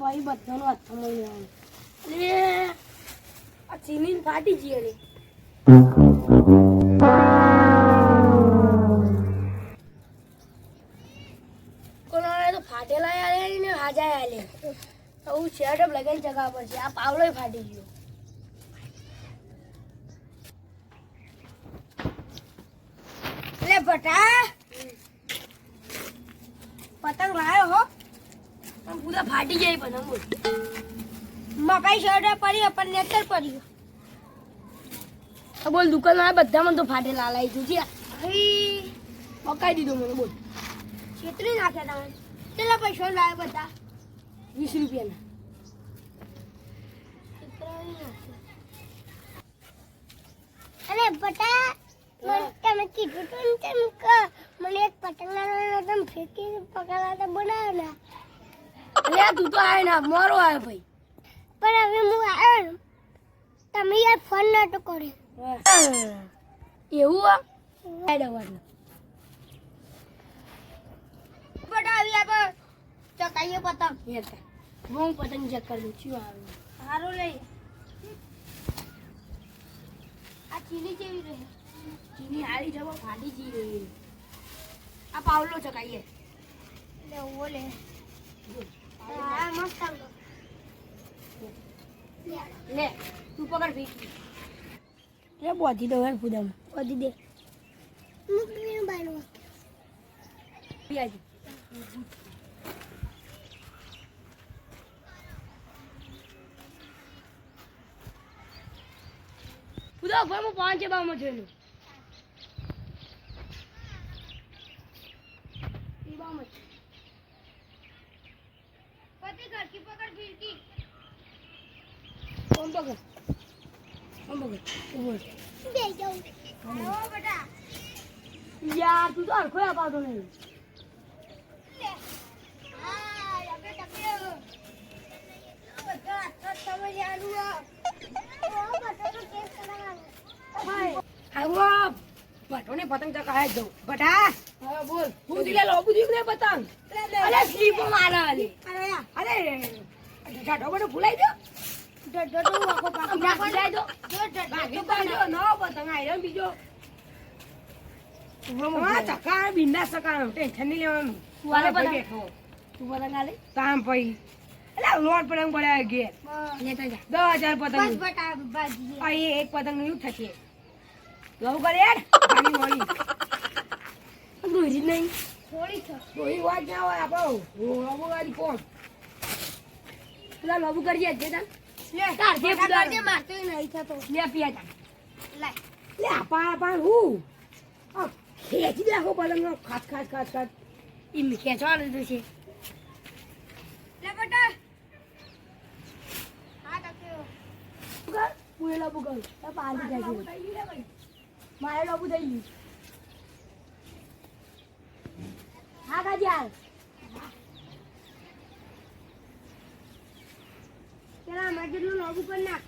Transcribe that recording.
ભાઈ બધાનો હાથમાં લેવાનું એટલે આ ચીની ફાટી જઈએ રે કોનાને તો ફાટેલા આલે ને હાજા આલે તો હું શર્ટ લગાવીને જગા પર છે આ પાવલોય ફાટી ગયો. એટલે બટા પતંગ લાયો હો. પૂરા ફાટી જાય પણ મકાઈ શર્ટ પડી પણ નેતર પડ્યું બોલ, દુકાનમાં મને તો ફાટેલા લાવી તું અહીં મકાઈ દીધો મને, બોલ. છેતરી નાખ્યા તમે કેટલા પૈસા લાવ્યા બધા? વીસ રૂપિયાના. અરે બટા તમે કીધું તું તેમ મને એક પતંગ લાવવાનો તમે ફેંકી પકડવા તો બનાવ્યો આ તું તો આય ના મોરો આવ્યો ભાઈ. પણ હવે હું આવ્યો ને તમે યાર ફોન નતો કર્યો. એવું આ એડવાનું બટા આવી આપણે ચકાઈએ પતંગ. યાર હું પતંગ ચેક કરું છું આવે? સારું લઈ આ ચીની જેવી રહે? ચીની હારી જવા ફાટી જઈ રહી આ પાવલો ચકાઈએ. લે ઓ લે તું પકડ ફીકી લે બોધી દો. યાર ફુદામ બોધી દે મૂકીને બાળવા પિયાજી ફુદા ભાઈ હું પાંચ બામાં જોયેલું ઈ બામાં ઘરકી પકડ ફિરકી ઓમ પકડ? ઓમ પકડ? ઊભો. બે જાઉં ઓ બેટા. યાર તું તો હરખો અપાતો નહીં લે હા યાર ટકે બધા હાથ સમજ આલું ઓ બધા તો કેસ કરાવવાનું આવો પતંગ ચકાય જવું ભટા હા બોલ. હું દિલે લોબુ દીક ને પતંગ? અરે સ્લીપો મારે અરે અરે જાડો બડો ભૂલાઈ દો ડડો આખો પાકી ના ભૂલાઈ દો જો પાડો ન પતંગ આયરો બીજો હા ચકા બિંદા સકા ટેન્શન નહીં લેવાનું બેઠો તું કામ પઈ એટલે લોટ પતંગ પડ્યા ઘેર દસ હજાર પતંગ એક પતંગનું થશે લવ કરે ગાડી મોડી દોરી નહીં. થોડી છે દોરી વાત ના હોય આપણો લબુ ગાડી કોણ? પેલા લબુ કરી જ તા લે તાર જે બટા પુડા- મારતો નહીં થતો. લે પિયા તા લે લે આપા આપા હું? આ ખેંચી દે આખો પતંગ ખાસ ખાસ ખાત. ખાસ એમ ખેંચવાનું છે. લે બટા. હા ટકે કર હું એ લબુ કરું તો પાલી જાય છે. મારે લબુ થઈ ગયું. હા કાજી હાલ. પેલા જેટલું લોગુ પર નાખ.